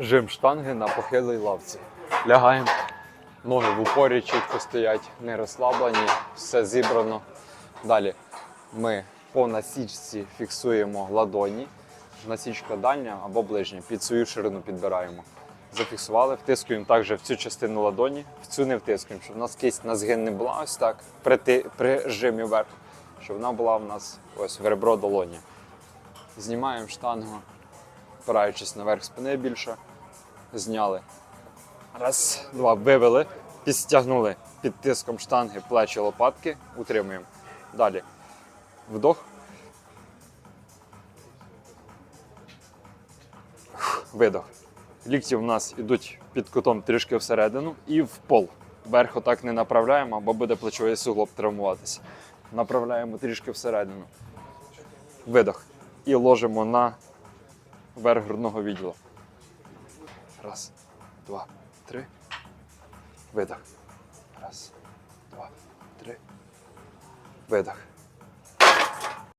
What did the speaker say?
Жим штанги на похилій лавці. Лягаємо. Ноги в упорі чітко стоять, не розслаблені, все зібрано. Далі ми по насічці фіксуємо ладоні. Насічка дальня або ближня, під свою ширину підбираємо. Зафіксували, втискуємо також в цю частину ладоні, в цю не втискуємо, щоб у нас кисть на згин не була ось так, при, при жимі вверх, щоб вона була в нас ось в ребро долоні. Знімаємо штангу, опираючись наверх спини більше. Зняли. Раз, два, вивели, підстягнули під тиском штанги, плечі, лопатки, утримуємо. Далі. Вдох. Видох. Лікті в нас йдуть під кутом трішки всередину і в пол. Вверх отак не направляємо, або буде плечовий суглоб травмуватися. Направляємо трішки всередину. Видох. І ложимо на верх грудного відділу. Раз, два, три. Видох. Раз, два, три. Видох.